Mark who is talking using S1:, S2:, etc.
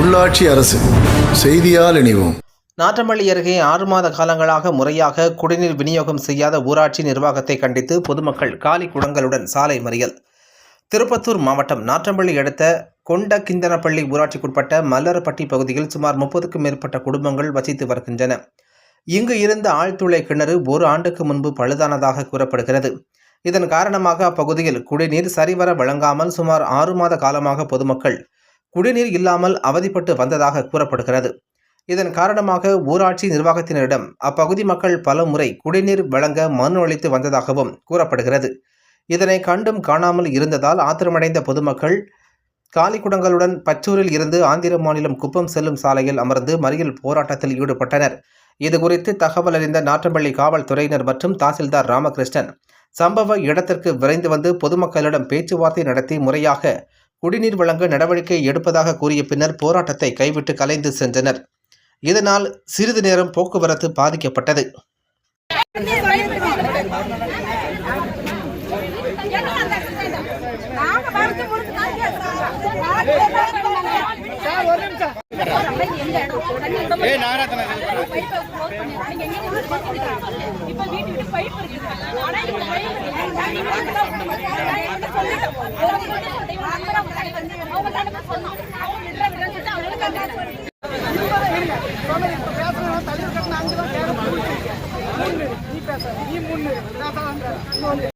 S1: உள்ளாட்சி அரசு செய்தியால் இணைவோம்.
S2: நாற்றமல்லி அருகே ஆறு மாத காலங்களாக முறையாக குடிநீர் விநியோகம் செய்யாத ஊராட்சி நிர்வாகத்தை கண்டித்து பொதுமக்கள் காலி குடங்களுடன் சாலை மறியல். திருப்பத்தூர் மாவட்டம் நாற்றம்பள்ளி அடுத்த கொண்ட கிந்தனப்பள்ளி ஊராட்சிக்குட்பட்ட மல்லரப்பட்டி பகுதியில் சுமார் முப்பதுக்கும் மேற்பட்ட குடும்பங்கள் வசித்து வருகின்றன. இங்கு இருந்த ஆழ்துளை கிணறு ஒரு ஆண்டுக்கு முன்பு பழுதானதாக கூறப்படுகிறது. இதன் காரணமாக அப்பகுதியில் குடிநீர் சரிவர வழங்காமல் சுமார் ஆறு மாத காலமாக பொதுமக்கள் குடிநீர் இல்லாமல் அவதிப்பட்டு வந்ததாக கூறப்படுகிறது. இதன் காரணமாக ஊராட்சி நிர்வாகத்தினரிடம் அப்பகுதி மக்கள் பல முறை குடிநீர் வழங்க மனு அளித்து வந்ததாகவும் கூறப்படுகிறது. இதனை கண்டும் காணாமல் இருந்ததால் ஆத்திரமடைந்த பொதுமக்கள் காலிக்குடங்களுடன் பச்சூரில் இருந்து ஆந்திர மாநிலம் குப்பம் செல்லும் சாலையில் அமர்ந்து மறியல் போராட்டத்தில் ஈடுபட்டனர். இதுகுறித்து தகவல் அறிந்த நாற்றம்பள்ளி காவல்துறையினர் மற்றும் தாசில்தார் ராமகிருஷ்ணன் சம்பவ இடத்திற்கு விரைந்து வந்து பொதுமக்களிடம் பேச்சுவார்த்தை நடத்தி முறையாக குடிநீர் வழங்க நடவடிக்கை எடுப்பதாக கூறிய பின்னர் போராட்டத்தை கைவிட்டு கலைந்து சென்றனர். இதனால் சிறிது நேரம் போக்குவரத்து பாதிக்கப்பட்டது.
S3: நாங்க பேசுறேன் நீ முன்னு